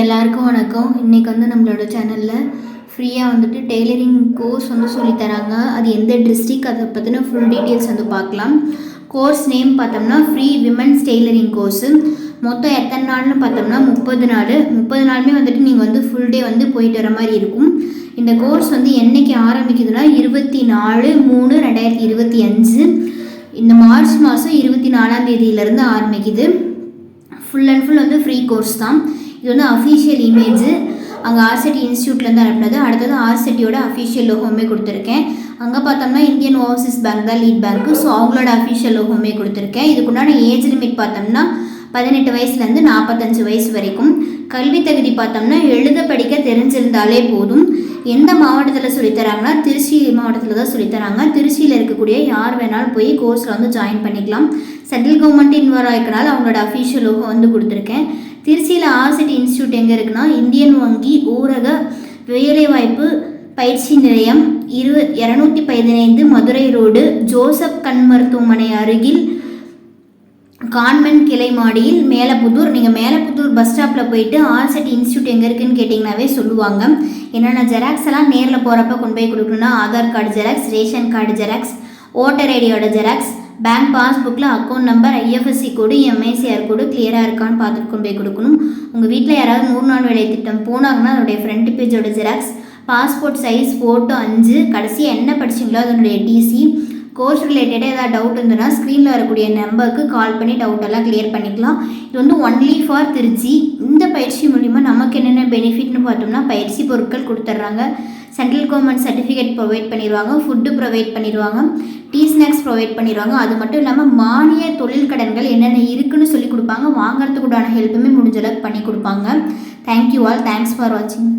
எல்லாருக்கும் வணக்கம். இன்றைக்கி வந்து நம்மளோட சேனலில் ஃப்ரீயாக வந்துட்டு டெய்லரிங் கோர்ஸ் வந்து சொல்லித் தராங்க. அது எந்த டிஸ்ட்ரிக் அதை பற்றின ஃபுல் டீட்டெயில்ஸ் வந்து பார்க்கலாம். கோர்ஸ் நேம் பார்த்தோம்னா ஃப்ரீ விமன்ஸ் டெய்லரிங் கோர்ஸு மொத்தம் எத்தனை நாள்னு பார்த்தோம்னா முப்பது நாள். முப்பது நாளுமே வந்துட்டு நீங்கள் வந்து ஃபுல் டே வந்து போயிட்டு வர மாதிரி இருக்கும். இந்த கோர்ஸ் வந்து என்னைக்கு ஆரம்பிக்குதுன்னா இருபத்தி நாலு மூணு ரெண்டாயிரத்தி இருபத்தி அஞ்சு. இந்த மார்ச் மாதம் இருபத்தி நாலாம் தேதியிலேருந்து ஆரம்பிக்குது. ஃபுல் அண்ட் ஃபுல் வந்து ஃப்ரீ கோர்ஸ் தான். இது வந்து அஃபீஷியல் இமேஜ் அங்கே ஆர்சிட்டி இன்ஸ்டியூட்லேருந்து அனுப்பினது. அடுத்தது ஆர்சிட்டியோட அஃபீஷியல் லோகோமே கொடுத்துருக்கேன். அங்கே பார்த்தோம்னா இந்தியன் ஓவர்சீஸ் பேங்க் தான் லீட் பேங்க்கு ஸோ அவங்களோட அஃபீஷியல் லோகோமே கொடுத்துருக்கேன். இதுக்குண்டான ஏஜ் லிமிட் பார்த்தோம்னா பதினெட்டு வயசுலேருந்து நாற்பத்தஞ்சு வயசு வரைக்கும். கல்வி தகுதி பார்த்தோம்னா எழுத படிக்க தெரிஞ்சிருந்தாலே போதும். எந்த மாவட்டத்தில் சொல்லித்தராங்கன்னா திருச்சி மாவட்டத்தில் தான் சொல்லித்தராங்க. திருச்சியில் இருக்கக்கூடிய யார் வேணாலும் போய் கோர்ஸில் வந்து ஜாயின் பண்ணிக்கலாம். சென்ட்ரல் கவர்மெண்ட் இன்வால்வ் ஆகிக்கனால அவங்களோட அஃபீஷியல் வந்து கொடுத்துருக்கேன். திருச்சியில் ஆர்சிட்டி இன்ஸ்டியூட் எங்கே இருக்குன்னா இந்தியன் வங்கி ஊரக வேலைவாய்ப்பு பயிற்சி நிலையம் இரு இரநூத்தி பதினைந்து மதுரை ரோடு ஜோசப் கண் மருத்துவமனை அருகில் கான்வென்ட் கிளை மாடியில் மேலப்புதூர் நீங்கள் மேலப்புதூர் பஸ் ஸ்டாப்பில் போயிட்டு ஆர்செட் இன்ஸ்டியூட் எங்கே இருக்குன்னு கேட்டிங்கனாவே சொல்லுவாங்க. என்னென்ன ஜெராக்ஸ் எல்லாம் நேரில் போகிறப்ப கொண்டு போய் கொடுக்கணும்னா Aadhaar card xerox ration card xerox voter ஐடியோட xerox bank பாஸ்புக்கில் account number IFSC code MICR code கிளியராக இருக்கான்னு பார்த்துட்டு கொண்டு போய் கொடுக்கணும். உங்கள் வீட்டில் யாராவது நூறு நாள் வேலை திட்டம் போனாங்கன்னா அதனுடைய ஃப்ரண்ட் பேஜோட ஜெராக்ஸ் பாஸ்போர்ட் சைஸ் ஃபோட்டோ அஞ்சு கடைசியாக என்ன படிச்சிங்களோ அதனுடைய டிசி கோர்ஸ் ரிலேட்டடாக ஏதாவது டவுட் இருந்ததுன்னா ஸ்க்ரீனில் வரக்கூடிய நம்பருக்கு கால் பண்ணி டவுட் எல்லாம் கிளியர் பண்ணிக்கலாம். இது வந்து ஒன்லி ஃபார் திருச்சி. இந்த பயிற்சி மூலிமா நமக்கு என்னென்ன பெனிஃபிட்னு பார்த்தோம்னா பயிற்சி பொருட்கள் கொடுத்துட்றாங்க. சென்ட்ரல் கவர்மெண்ட் சர்டிஃபிகேட் ப்ரொவைட் பண்ணிடுவாங்க ஃபுட்டு ப்ரொவைட் பண்ணிடுவாங்க டீ ஸ்நாக்ஸ் ப்ரொவைட் பண்ணிடுவாங்க. அது மட்டும் இல்லாமல் மானிய தொழில் கடன்கள் என்னென்ன இருக்குன்னு சொல்லி கொடுப்பாங்க. வாங்குறதுக்கு உண்டான ஹெல்ப்புமே முடிஞ்ச அளவுக்கு பண்ணி கொடுப்பாங்க. தேங்க்யூ ஆல் தேங்க்ஸ் ஃபார் வாட்சிங்